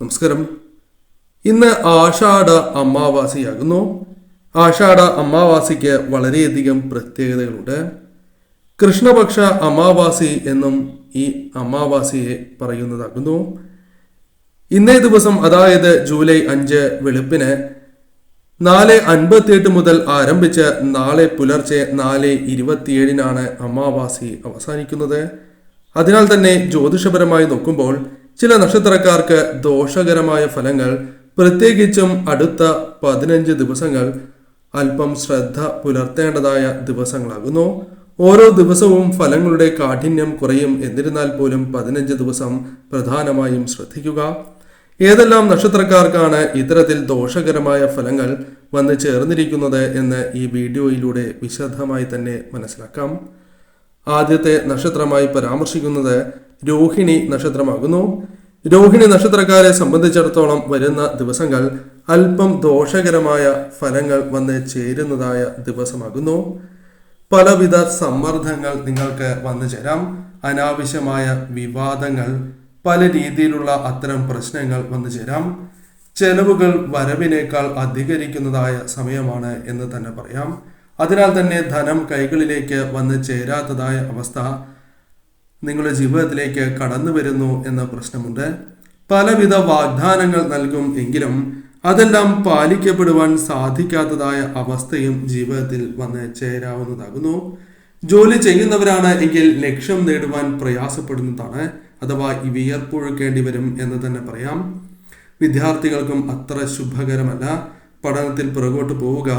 നമസ്കാരം. ഇന്ന് ആഷാഢ അമാവാസിയാകുന്നു. ആഷാഢ അമാവാസിക്ക് വളരെയധികം പ്രത്യേകതകളുണ്ട്. കൃഷ്ണപക്ഷ അമാവാസി എന്നും ഈ അമാവാസിയെ പറയുന്നതാകുന്നു. ഇന്നേ ദിവസം അതായത് ജൂലൈ അഞ്ച് വെളുപ്പിന് നാല് അൻപത്തിയെട്ട് മുതൽ ആരംഭിച്ച് നാളെ പുലർച്ചെ നാല് ഇരുപത്തിയേഴിനാണ് അമാവാസി അവസാനിക്കുന്നത്. അതിനാൽ തന്നെ ജ്യോതിഷപരമായി നോക്കുമ്പോൾ ചില നക്ഷത്രക്കാർക്ക് ദോഷകരമായ ഫലങ്ങൾ പ്രത്യേകിച്ചും അടുത്ത പതിനഞ്ച് ദിവസങ്ങൾ അല്പം ശ്രദ്ധ പുലർത്തേണ്ടതായ ദിവസങ്ങളാകുന്നു. ഓരോ ദിവസവും ഫലങ്ങളുടെ കാഠിന്യം കുറയും. എന്നിരുന്നാൽ പോലും പതിനഞ്ച് ദിവസം പ്രധാനമായും ശ്രദ്ധിക്കുക. ഏതെല്ലാം നക്ഷത്രക്കാർക്കാണ് ഇത്തരത്തിൽ ദോഷകരമായ ഫലങ്ങൾ വന്നു ചേർന്നിരിക്കുന്നത് എന്ന് ഈ വീഡിയോയിലൂടെ വിശദമായി തന്നെ മനസ്സിലാക്കാം. ആദ്യത്തെ നക്ഷത്രമായി പരാമർശിക്കുന്നത് രോഹിണി നക്ഷത്രമാകുന്നു. രോഹിണി നക്ഷത്രക്കാരെ സംബന്ധിച്ചിടത്തോളം വരുന്ന ദിവസങ്ങൾ അല്പം ദോഷകരമായ ഫലങ്ങൾ വന്ന് ചേരുന്നതായ ദിവസമാകുന്നു. പലവിധ സമ്മർദ്ദങ്ങൾ നിങ്ങൾക്ക് വന്നു ചേരാം. അനാവശ്യമായ വിവാദങ്ങൾ പല രീതിയിലുള്ള അത്തരം പ്രശ്നങ്ങൾ വന്നു ചേരാം. ചെലവുകൾ വരവിനേക്കാൾ അധികരിക്കുന്നതായ സമയമാണ് എന്ന് തന്നെ പറയാം. അതിനാൽ തന്നെ ധനം കൈകളിലേക്ക് വന്ന് ചേരാത്തതായ അവസ്ഥ നിങ്ങളുടെ ജീവിതത്തിലേക്ക് കടന്നു വരുന്നു എന്ന പ്രശ്നമുണ്ട്. പലവിധ വാഗ്ദാനങ്ങൾ നൽകും എങ്കിലും അതെല്ലാം പാലിക്കപ്പെടുവാൻ സാധിക്കാത്തതായ അവസ്ഥയും ജീവിതത്തിൽ വന്ന് ചേരാവുന്നതാകുന്നു. ജോലി ചെയ്യുന്നവരാണ് എങ്കിൽ ലക്ഷ്യം നേടുവാൻ പ്രയാസപ്പെടുന്നതാണ് അഥവാ വിയർപ്പൊഴുക്കേണ്ടി വരും എന്ന് തന്നെ പറയാം. വിദ്യാർത്ഥികൾക്കും അത്ര ശുഭകരമല്ല. പഠനത്തിൽ പുറകോട്ട് പോവുക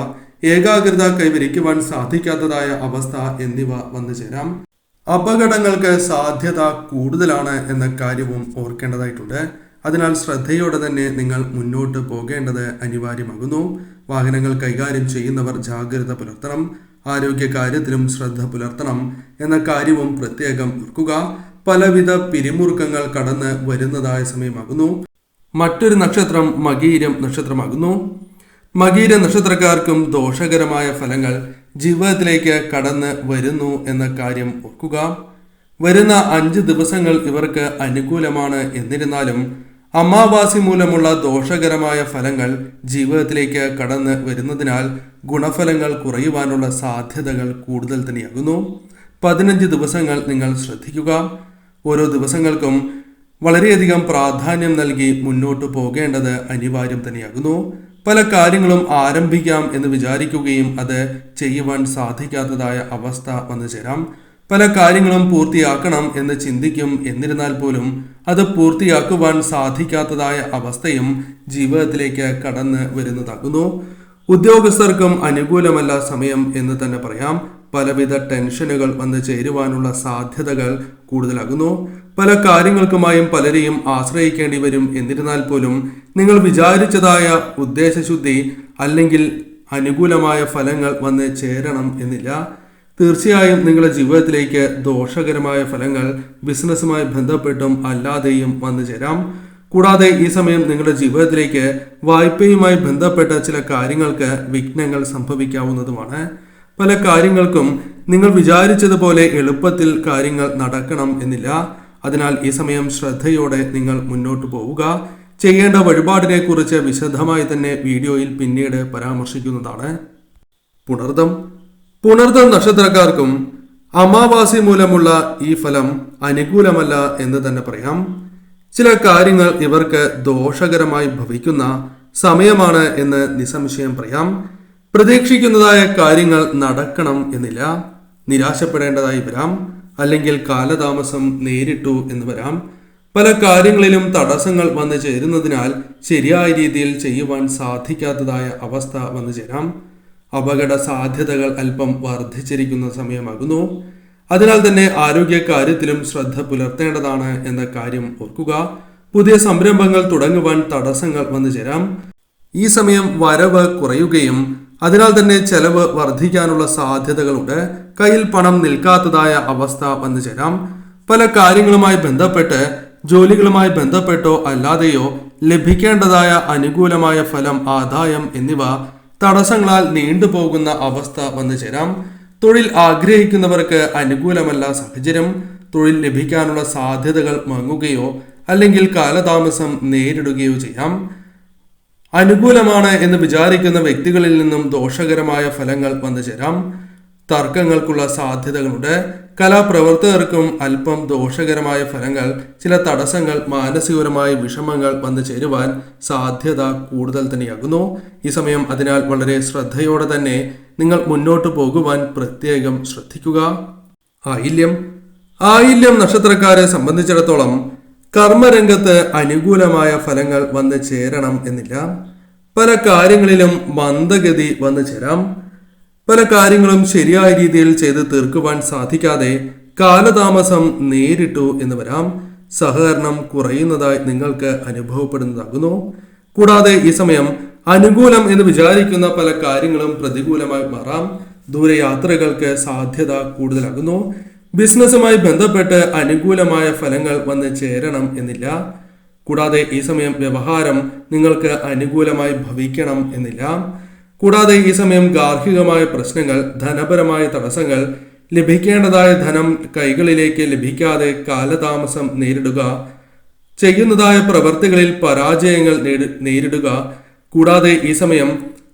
ഏകാഗ്രത കൈവരിക്കുവാൻ സാധിക്കാത്തതായ അവസ്ഥ എന്നിവ വന്നു ചേരാം. അപകടങ്ങൾക്ക് സാധ്യത കൂടുതലാണ് എന്ന കാര്യവും ഓർക്കേണ്ടതായിട്ടുണ്ട്. അതിനാൽ ശ്രദ്ധയോടെ തന്നെ നിങ്ങൾ മുന്നോട്ട് പോകേണ്ടത് അനിവാര്യമാകുന്നു. വാഹനങ്ങൾ കൈകാര്യം ചെയ്യുന്നവർ ജാഗ്രത പുലർത്തണം. ആരോഗ്യ കാര്യത്തിലും ശ്രദ്ധ പുലർത്തണം എന്ന കാര്യവും പ്രത്യേകം ഓർക്കുക. പലവിധ പിരിമുറുക്കങ്ങൾ കടന്ന് വരുന്നതായ സമയമാകുന്നു. മറ്റൊരു നക്ഷത്രം മകീരം നക്ഷത്രമാകുന്നു. മകീര നക്ഷത്രക്കാർക്കും ദോഷകരമായ ഫലങ്ങൾ ജീവിതത്തിലേക്ക് കടന്ന് വരുന്നു എന്ന കാര്യം ഓർക്കുക. വരുന്ന അഞ്ച് ദിവസങ്ങൾ ഇവർക്ക് അനുകൂലമാണ് എന്നിരുന്നാലും അമാവാസി മൂലമുള്ള ദോഷകരമായ ഫലങ്ങൾ ജീവിതത്തിലേക്ക് കടന്ന് വരുന്നതിനാൽ ഗുണഫലങ്ങൾ കുറയുവാനുള്ള സാധ്യതകൾ കൂടുതൽ തന്നെയാകുന്നു. പതിനഞ്ച് ദിവസങ്ങൾ നിങ്ങൾ ശ്രദ്ധിക്കുക. ഓരോ ദിവസങ്ങൾക്കും വളരെയധികം പ്രാധാന്യം നൽകി മുന്നോട്ട് പോകേണ്ടത് അനിവാര്യം തന്നെയാകുന്നു. പല കാര്യങ്ങളും ആരംഭിക്കാം എന്ന് വിചാരിക്കുകയും അത് ചെയ്യുവാൻ സാധിക്കാത്തതായ അവസ്ഥ വന്നു ചേരാം. പല കാര്യങ്ങളും പൂർത്തിയാക്കണം എന്ന് ചിന്തിക്കും. എന്നിരുന്നാൽ പോലും അത് പൂർത്തിയാക്കുവാൻ സാധിക്കാത്തതായ അവസ്ഥയും ജീവിതത്തിലേക്ക് കടന്ന് വരുന്നതാകുന്നു. ഉദ്യോഗസ്ഥർക്കും അനുകൂലമല്ല സമയം എന്ന് തന്നെ പറയാം. പലവിധ ടെൻഷനുകൾ വന്ന് ചേരുവാനുള്ള സാധ്യതകൾ കൂടുതലാകുന്നു. പല കാര്യങ്ങൾക്കുമായും പലരെയും ആശ്രയിക്കേണ്ടി വരും. എന്നിരുന്നാൽ പോലും നിങ്ങൾ വിചാരിച്ചതായ ഉദ്ദേശശുദ്ധി അല്ലെങ്കിൽ അനുകൂലമായ ഫലങ്ങൾ വന്ന് ചേരണം എന്നില്ല. തീർച്ചയായും നിങ്ങളുടെ ജീവിതത്തിലേക്ക് ദോഷകരമായ ഫലങ്ങൾ ബിസിനസ്സുമായി ബന്ധപ്പെട്ടും അല്ലാതെയും വന്നു ചേരാം. കൂടാതെ ഈ സമയം നിങ്ങളുടെ ജീവിതത്തിലേക്ക് വായ്പയുമായി ബന്ധപ്പെട്ട ചില കാര്യങ്ങൾക്ക് വിഘ്നങ്ങൾ സംഭവിക്കാവുന്നതുമാണ്. പല കാര്യങ്ങൾക്കും നിങ്ങൾ വിചാരിച്ചതുപോലെ എളുപ്പത്തിൽ കാര്യങ്ങൾ നടക്കണം എന്നില്ല. അതിനാൽ ഈ സമയം ശ്രദ്ധയോടെ നിങ്ങൾ മുന്നോട്ട് പോവുക. ചെയ്യേണ്ട വഴിപാടിനെ കുറിച്ച് വിശദമായി തന്നെ വീഡിയോയിൽ പിന്നീട് പരാമർശിക്കുന്നതാണ്. പുണർദം. പുണർദം നക്ഷത്രക്കാർക്കും അമാവാസി മൂലമുള്ള ഈ ഫലം അനുകൂലമല്ല എന്ന് തന്നെ പറയാം. ചില കാര്യങ്ങൾ ഇവർക്ക് ദോഷകരമായി ഭവിക്കുന്ന സമയമാണ് എന്ന് നിസ്സംശയം പറയാം. പ്രതീക്ഷിക്കുന്നതായ കാര്യങ്ങൾ നടക്കണം എന്നില്ല. നിരാശപ്പെടേണ്ടതായി വരാം. അല്ലെങ്കിൽ കാലതാമസം നേരിട്ടു എന്ന് വരാം. പല കാര്യങ്ങളിലും തടസ്സങ്ങൾ വന്നു ചേരുന്നതിനാൽ ശരിയായ രീതിയിൽ ചെയ്യുവാൻ സാധിക്കാത്തതായ അവസ്ഥ വന്നു ചേരാം. അപകട സാധ്യതകൾ അല്പം വർദ്ധിച്ചിരിക്കുന്ന സമയമാകുന്നു. അതിനാൽ തന്നെ ആരോഗ്യ കാര്യത്തിലും ശ്രദ്ധ പുലർത്തേണ്ടതാണ് എന്ന കാര്യം ഓർക്കുക. പുതിയ സംരംഭങ്ങൾ തുടങ്ങുവാൻ തടസ്സങ്ങൾ വന്നു ചേരാം. ഈ സമയം വരവ് കുറയുകയും അതിനാൽ തന്നെ ചെലവ് വർദ്ധിക്കാനുള്ള സാധ്യതകളുണ്ട്. കയ്യിൽ പണം നിൽക്കാത്തതായ അവസ്ഥ വന്നു ചേരാം. പല കാര്യങ്ങളുമായി ബന്ധപ്പെട്ട് ജോലികളുമായി ബന്ധപ്പെട്ടോ അല്ലാതെയോ ലഭിക്കേണ്ടതായ അനുകൂലമായ ഫലം ആദായം എന്നിവ തടസ്സങ്ങളാൽ നീണ്ടുപോകുന്ന അവസ്ഥ വന്നു ചേരാം. തൊഴിൽ ആഗ്രഹിക്കുന്നവർക്ക് അനുകൂലമല്ല സാഹചര്യം. തൊഴിൽ ലഭിക്കാനുള്ള സാധ്യതകൾ മങ്ങുകയോ അല്ലെങ്കിൽ കാലതാമസം നേരിടുകയോ ചെയ്യാം. അനുകൂലമാണ് എന്ന് വിചാരിക്കുന്ന വ്യക്തികളിൽ നിന്നും ദോഷകരമായ ഫലങ്ങൾ വന്നു ചേരാം തർക്കങ്ങൾക്കുള്ള സാധ്യതകളുണ്ട്. കലാപ്രവർത്തകർക്കും അല്പം ദോഷകരമായ ഫലങ്ങൾ ചില തടസ്സങ്ങൾ മാനസികപരമായ വിഷമങ്ങൾ വന്നു ചേരുവാൻ സാധ്യത കൂടുതൽ തന്നെയാകുന്നു. ഈ സമയം അതിനാൽ വളരെ ശ്രദ്ധയോടെ തന്നെ നിങ്ങൾ മുന്നോട്ട് പോകുവാൻ പ്രത്യേകം ശ്രദ്ധിക്കുക. ആയില്യം. ആയില്യം നക്ഷത്രക്കാരെ സംബന്ധിച്ചിടത്തോളം കർമ്മരംഗത്ത് അനുകൂലമായ ഫലങ്ങൾ വന്ന് ചേരണം എന്നില്ല. പല കാര്യങ്ങളിലും മന്ദഗതി വന്നു ചേരാം. പല കാര്യങ്ങളും ശരിയായ രീതിയിൽ ചെയ്ത് തീർക്കുവാൻ സാധിക്കാതെ കാലതാമസം നേരിട്ടു എന്ന് വരാം. സഹകരണം കുറയുന്നതായി നിങ്ങൾക്ക് അനുഭവപ്പെടുന്നതാകുന്നു. കൂടാതെ ഈ സമയം അനുകൂലം എന്ന് വിചാരിക്കുന്ന പല കാര്യങ്ങളും പ്രതികൂലമായി മാറാം. ദൂരയാത്രകൾക്ക് സാധ്യത കൂടുതലാകുന്നു. ബിസിനസ്സുമായി ബന്ധപ്പെട്ട് അനുകൂലമായ ഫലങ്ങൾ വന്ന് ചേരണം എന്നില്ല. കൂടാതെ ഈ സമയം വ്യവഹാരം നിങ്ങൾക്ക് അനുകൂലമായി ഭവിക്കണം എന്നില്ല. കൂടാതെ ഈ സമയം ഗാർഹികമായ പ്രശ്നങ്ങൾ ധനപരമായ തടസ്സങ്ങൾ ലഭിക്കേണ്ടതായ ധനം കൈകളിലേക്ക് ലഭിക്കാതെ കാലതാമസം നേരിടുക ചെയ്യുന്നതായ പ്രവർത്തികളിൽ പരാജയങ്ങൾ നേരിടുക കൂടാതെ ഈ സമയം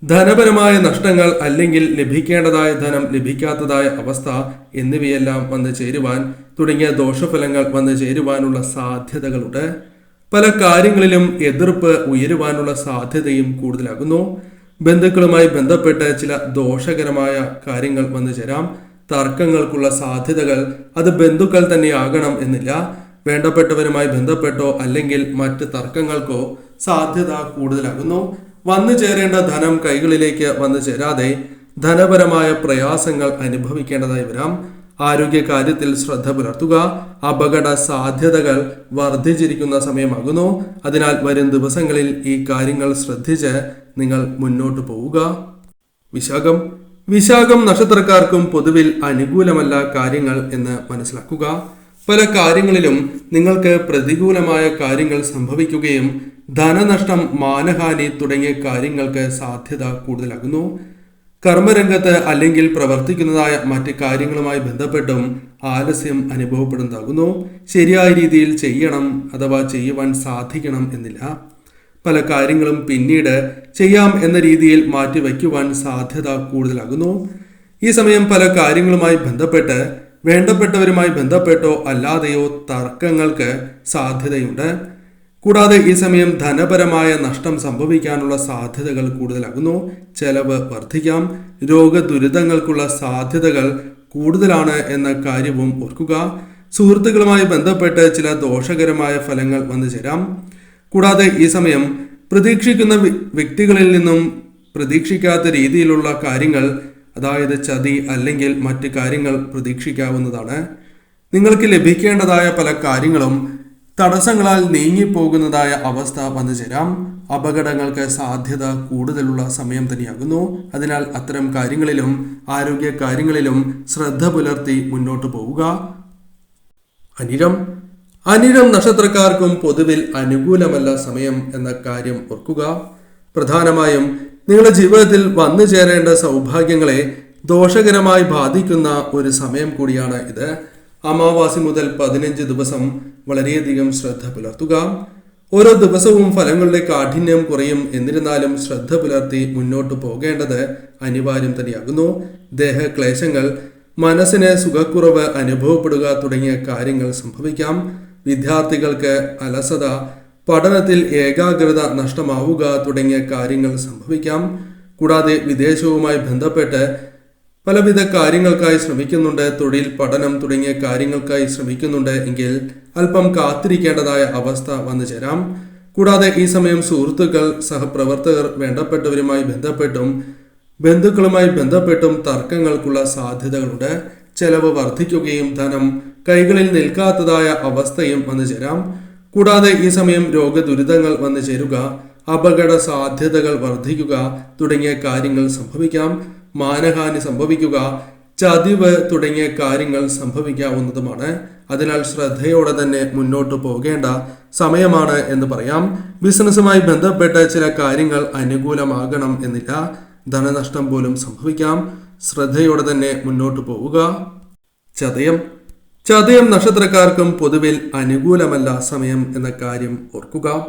ധനപരമായ നഷ്ടങ്ങൾ അല്ലെങ്കിൽ ലഭിക്കേണ്ടതായ ധനം ലഭിക്കാത്തതായ അവസ്ഥ എന്നിവയെല്ലാം വന്നു ചേരുവാൻ തുടങ്ങിയ ദോഷഫലങ്ങൾ വന്നു ചേരുവാനുള്ള സാധ്യതകളുണ്ട്. പല കാര്യങ്ങളിലും എതിർപ്പ് ഉയരുവാനുള്ള സാധ്യതയും കൂടുതലാകുന്നു. ബന്ധുക്കളുമായി ബന്ധപ്പെട്ട് ചില ദോഷകരമായ കാര്യങ്ങൾ വന്നു ചേരാം. തർക്കങ്ങൾക്കുള്ള സാധ്യതകൾ അത് ബന്ധുക്കൾ തന്നെയാകണം എന്നില്ല. വേണ്ടപ്പെട്ടവരുമായി ബന്ധപ്പെട്ടോ അല്ലെങ്കിൽ മറ്റ് തർക്കങ്ങൾക്കോ സാധ്യത കൂടുതലാകുന്നു. വന്നു ചേരേണ്ട ധനം കൈകളിലേക്ക് വന്നു ചേരാതെ ധനപരമായ പ്രയാസങ്ങൾ അനുഭവിക്കേണ്ടതായി വരാം. ആരോഗ്യ കാര്യത്തിൽ ശ്രദ്ധ പുലർത്തുക. അപകട സാധ്യതകൾ വർദ്ധിച്ചിരിക്കുന്ന സമയമാകുന്നു. അതിനാൽ വരും ദിവസങ്ങളിൽ ഈ കാര്യങ്ങൾ ശ്രദ്ധിച്ച് നിങ്ങൾ മുന്നോട്ട് പോവുക. വിശാഖം. വിശാഖം നക്ഷത്രക്കാർക്കും പൊതുവിൽ അനുകൂലമല്ല കാര്യങ്ങൾ എന്ന് മനസ്സിലാക്കുക. പല കാര്യങ്ങളിലും നിങ്ങൾക്ക് പ്രതികൂലമായ കാര്യങ്ങൾ സംഭവിക്കുകയും ധനനഷ്ടം മാനഹാനി തുടങ്ങിയ കാര്യങ്ങൾക്ക് സാധ്യത കൂടുതലാകുന്നു. കർമ്മരംഗത്ത് അല്ലെങ്കിൽ പ്രവർത്തിക്കുന്നതായ മറ്റ് കാര്യങ്ങളുമായി ബന്ധപ്പെട്ടും ആലസ്യം അനുഭവപ്പെടുന്നതാകുന്നു. ശരിയായ രീതിയിൽ ചെയ്യണം അഥവാ ചെയ്യുവാൻ സാധിക്കണം എന്നില്ല. പല കാര്യങ്ങളും പിന്നീട് ചെയ്യാം എന്ന രീതിയിൽ മാറ്റിവെക്കുവാൻ സാധ്യത കൂടുതലാകുന്നു. ഈ സമയം പല കാര്യങ്ങളുമായി ബന്ധപ്പെട്ട് വേണ്ടപ്പെട്ടവരുമായി ബന്ധപ്പെട്ടോ അല്ലാതെയോ തർക്കങ്ങൾക്ക് സാധ്യതയുണ്ട്. കൂടാതെ ഈ സമയം ധനപരമായ നഷ്ടം സംഭവിക്കാനുള്ള സാധ്യതകൾ കൂടുതലാകുന്നു. ചെലവ് വർദ്ധിക്കാം. രോഗദുരിതങ്ങൾക്കുള്ള സാധ്യതകൾ കൂടുതലാണ് എന്ന കാര്യവും ഓർക്കുക. സുഹൃത്തുക്കളുമായി ബന്ധപ്പെട്ട് ചില ദോഷകരമായ ഫലങ്ങൾ വന്നു ചേരാം. കൂടാതെ ഈ സമയം പ്രതീക്ഷിക്കുന്ന വ്യക്തികളിൽ നിന്നും പ്രതീക്ഷിക്കാത്ത രീതിയിലുള്ള കാര്യങ്ങൾ അതായത് ചതി അല്ലെങ്കിൽ മറ്റ് കാര്യങ്ങൾ പ്രതീക്ഷിക്കാവുന്നതാണ്. നിങ്ങൾക്ക് ലഭിക്കേണ്ടതായ പല കാര്യങ്ങളും തടസ്സങ്ങളാൽ നീങ്ങിപ്പോകുന്നതായ അവസ്ഥ വന്നു ചേരാം. അപകടങ്ങൾക്ക് സാധ്യത കൂടുതലുള്ള സമയം തന്നെയാകുന്നു. അതിനാൽ അത്തരം കാര്യങ്ങളിലും ആരോഗ്യ കാര്യങ്ങളിലും ശ്രദ്ധ പുലർത്തി മുന്നോട്ട് പോവുക. അനിരം അനിരം നക്ഷത്രക്കാർക്കും പൊതുവിൽ അനുകൂലമല്ല സമയം എന്ന കാര്യം ഓർക്കുക. പ്രധാനമായും നിങ്ങളുടെ ജീവിതത്തിൽ വന്നു ചേരേണ്ട സൗഭാഗ്യങ്ങളെ ദോഷകരമായി ബാധിക്കുന്ന ഒരു സമയം കൂടിയാണ് ഇത്. അമാവാസി മുതൽ പതിനഞ്ച് ദിവസം വളരെയധികം ശ്രദ്ധ പുലർത്തുക. ഓരോ ദിവസവും ഫലങ്ങളുടെ കാഠിന്യം കുറയും. എന്നിരുന്നാലും ശ്രദ്ധ പുലർത്തി മുന്നോട്ട് പോകേണ്ടത് അനിവാര്യം തന്നെയാകുന്നു. ദേഹക്ലേശങ്ങൾ മനസ്സിന് സുഖക്കുറവ് അനുഭവപ്പെടുക തുടങ്ങിയ കാര്യങ്ങൾ സംഭവിക്കാം. വിദ്യാർത്ഥികൾക്ക് അലസത പഠനത്തിൽ ഏകാഗ്രത നഷ്ടമാവുക തുടങ്ങിയ കാര്യങ്ങൾ സംഭവിക്കാം. കൂടാതെ വിദേശവുമായി ബന്ധപ്പെട്ട് പലവിധ കാര്യങ്ങൾക്കായി ശ്രമിക്കുന്നുണ്ട്. തൊഴിൽ പഠനം തുടങ്ങിയ കാര്യങ്ങൾക്കായി ശ്രമിക്കുന്നുണ്ട് എങ്കിൽ അല്പം കാത്തിരിക്കേണ്ടതായ അവസ്ഥ വന്നു ചേരാം. കൂടാതെ ഈ സമയം സുഹൃത്തുക്കൾ സഹപ്രവർത്തകർ വേണ്ടപ്പെട്ടവരുമായി ബന്ധപ്പെട്ടും ബന്ധുക്കളുമായി ബന്ധപ്പെട്ടും തർക്കങ്ങൾക്കുള്ള സാധ്യതകളുണ്ട്. ചെലവ് വർദ്ധിക്കുകയും ധനം കൈകളിൽ നിൽക്കാത്തതായ അവസ്ഥയും വന്നു ചേരാം. കൂടാതെ ഈ സമയം രോഗദുരിതങ്ങൾ വന്നു ചേരുക അപകട സാധ്യതകൾ വർദ്ധിക്കുക തുടങ്ങിയ കാര്യങ്ങൾ സംഭവിക്കാം. മാനഹാനി സംഭവിക്കുക ചതിവ് തുടങ്ങിയ കാര്യങ്ങൾ സംഭവിക്കാവുന്നതുമാണ്. അതിനാൽ ശ്രദ്ധയോടെ തന്നെ മുന്നോട്ട് പോകേണ്ട സമയമാണ് എന്ന് പറയാം. ബിസിനസ്സുമായി ബന്ധപ്പെട്ട ചില കാര്യങ്ങൾ അനുകൂലമാകണം എന്നില്ല. ധനനഷ്ടം പോലും സംഭവിക്കാം. ശ്രദ്ധയോടെ തന്നെ മുന്നോട്ട് പോവുക. ചതയം. ചതയം നക്ഷത്രക്കാർക്കും പൊതുവിൽ അനുകൂലമല്ല സമയം എന്ന കാര്യം ഓർക്കുക.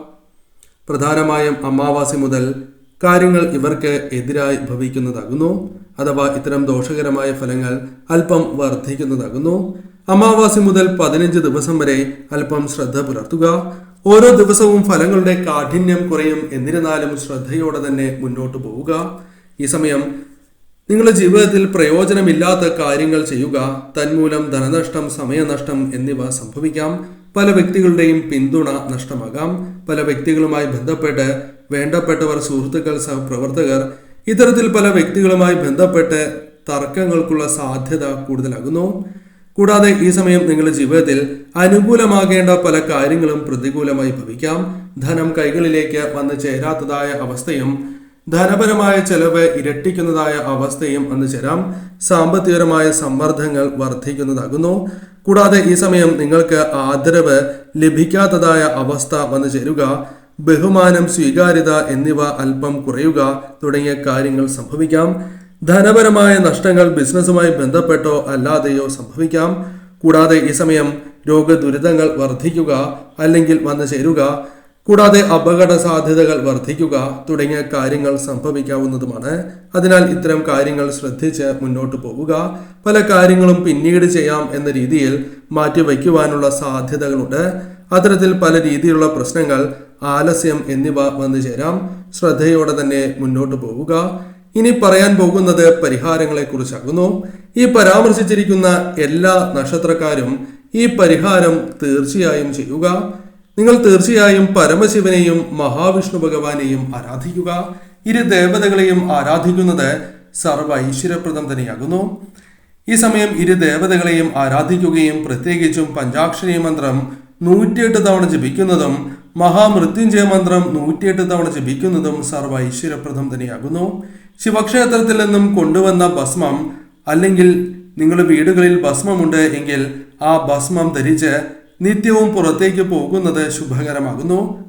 പ്രധാനമായും അമാവാസി മുതൽ കാര്യങ്ങൾ ഇവർക്ക് എതിരായി ഭവിക്കുന്നതാകുന്നു അഥവാ ഇത്തരം ദോഷകരമായ ഫലങ്ങൾ അല്പം വർദ്ധിക്കുന്നതാകുന്നു. അമാവാസി മുതൽ പതിനഞ്ച് ദിവസം വരെ അല്പം ശ്രദ്ധ പുലർത്തുക. ഓരോ ദിവസവും ഫലങ്ങളുടെ കാഠിന്യം കുറയും എന്നിരുന്നാലും ശ്രദ്ധയോടെ തന്നെ മുന്നോട്ട് പോവുക. ഈ സമയം നിങ്ങളുടെ ജീവിതത്തിൽ പ്രയോജനമില്ലാത്ത കാര്യങ്ങൾ ചെയ്യുക തന്മൂലം ധനനഷ്ടം സമയനഷ്ടം എന്നിവ സംഭവിക്കാം. പല വ്യക്തികളുടെയും പിന്തുണ നഷ്ടമാകാം. പല വ്യക്തികളുമായി ബന്ധപ്പെട്ട് വേണ്ടപ്പെട്ടവർ സുഹൃത്തുക്കൾ സഹപ്രവർത്തകർ ഇത്തരത്തിൽ പല വ്യക്തികളുമായി ബന്ധപ്പെട്ട് തർക്കങ്ങൾക്കുള്ള സാധ്യത കൂടുതലാകുന്നു. കൂടാതെ ഈ സമയം നിങ്ങളുടെ ജീവിതത്തിൽ അനുകൂലമാകേണ്ട പല കാര്യങ്ങളും പ്രതികൂലമായി ഭവിക്കാം. ധനം കൈകളിലേക്ക് വന്നു ചേരാത്തതായ അവസ്ഥയും ധനപരമായ ചെലവ് ഇരട്ടിക്കുന്നതായ അവസ്ഥയും വന്നു ചേരാം. സാമ്പത്തികപരമായ സമ്മർദ്ദങ്ങൾ വർദ്ധിക്കുന്നതാകുന്നു. കൂടാതെ ഈ സമയം നിങ്ങൾക്ക് ആദരവ് ലഭിക്കാത്തതായ അവസ്ഥ വന്നു ചേരുക. ബഹുമാനം സ്വീകാര്യത എന്നിവ അല്പം കുറയുക തുടങ്ങിയ കാര്യങ്ങൾ സംഭവിക്കാം. ധനപരമായ നഷ്ടങ്ങൾ ബിസിനസ്സുമായി ബന്ധപ്പെട്ടോ അല്ലാതെയോ സംഭവിക്കാം. കൂടാതെ ഈ സമയം രോഗദുരിതങ്ങൾ വർദ്ധിക്കുക അല്ലെങ്കിൽ വന്നു ചേരുക. കൂടാതെ അപകട സാധ്യതകൾ വർദ്ധിക്കുക തുടങ്ങിയ കാര്യങ്ങൾ സംഭവിക്കാവുന്നതുമാണ്. അതിനാൽ ഇത്തരം കാര്യങ്ങൾ ശ്രദ്ധിച്ച് മുന്നോട്ട് പോവുക. പല കാര്യങ്ങളും പിന്നീട് ചെയ്യാം എന്ന രീതിയിൽ മാറ്റിവെക്കുവാനുള്ള സാധ്യതകളുണ്ട്. അത്തരത്തിൽ പല രീതിയിലുള്ള പ്രശ്നങ്ങൾ ആലസ്യം എന്നിവ വന്നു ചേരാം. ശ്രദ്ധയോടെ തന്നെ മുന്നോട്ട് പോവുക. ഇനി പറയാൻ പോകുന്നത് പരിഹാരങ്ങളെ കുറിച്ചാകുന്നു ഈ പരാമർശിച്ചിരിക്കുന്ന എല്ലാ നക്ഷത്രക്കാരും ഈ പരിഹാരം തീർച്ചയായും ചെയ്യുക. നിങ്ങൾ തീർച്ചയായും പരമശിവനെയും മഹാവിഷ്ണു ഭഗവാനെയും ആരാധിക്കുക. ഇരു ദേവതകളെയും ആരാധിക്കുന്നത് സർവ ഐശ്വര്യപ്രദം തന്നെയാകുന്നു. ഈ സമയം ഇരു ദേവതകളെയും ആരാധിക്കുകയും പ്രത്യേകിച്ചും പഞ്ചാക്ഷരീ മന്ത്രം നൂറ്റിയെട്ട് തവണ ജപിക്കുന്നതും മഹാമൃത്യുഞ്ജയ മന്ത്രം നൂറ്റിയെട്ട് തവണ ജപിക്കുന്നതും സർവ ഐശ്വര്യപ്രദം തന്നെയാകുന്നു. ശിവക്ഷേത്രത്തിൽ നിന്നും കൊണ്ടുവന്ന ഭസ്മം അല്ലെങ്കിൽ നിങ്ങളുടെ വീടുകളിൽ ഭസ്മമുണ്ട് എങ്കിൽ ആ ഭസ്മം ധരിച്ച് നിത്യവും പുറത്തേക്ക് പോകുന്നത് ശുഭകരമാകുന്നു.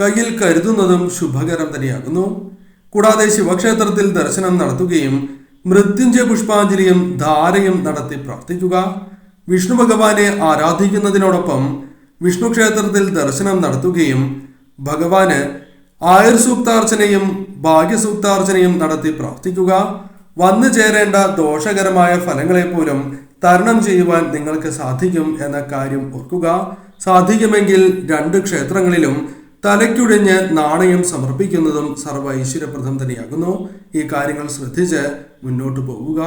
കയ്യിൽ കരുതുന്നതും ശുഭകരം തന്നെയാകുന്നു. കൂടാതെ ശിവക്ഷേത്രത്തിൽ ദർശനം നടത്തുകയും മൃത്യുഞ്ജയ പുഷ്പാഞ്ജലിയും ധാരയും നടത്തി പ്രാർത്ഥിക്കുക. വിഷ്ണു ഭഗവാനെ ആരാധിക്കുന്നതിനോടൊപ്പം വിഷ്ണു ക്ഷേത്രത്തിൽ ദർശനം നടത്തുകയും ഭഗവാന് ആയുർസൂക്താർച്ചനയും ഭാഗ്യസൂക്താർച്ചനയും നടത്തി പ്രാർത്ഥിക്കുക. വന്നു ചേരേണ്ട ദോഷകരമായ ഫലങ്ങളെ പോലും തരണം ചെയ്യുവാൻ നിങ്ങൾക്ക് സാധിക്കും എന്ന കാര്യം ഓർക്കുക. സാധിക്കുമെങ്കിൽ രണ്ട് ക്ഷേത്രങ്ങളിലും തലയ്ക്കുടിഞ്ഞ് നാണയം സമർപ്പിക്കുന്നതും സർവ ഐശ്വര്യപ്രദം തന്നെയാകുന്നു. ഈ കാര്യങ്ങൾ ശ്രദ്ധിച്ച് മുന്നോട്ട് പോവുക.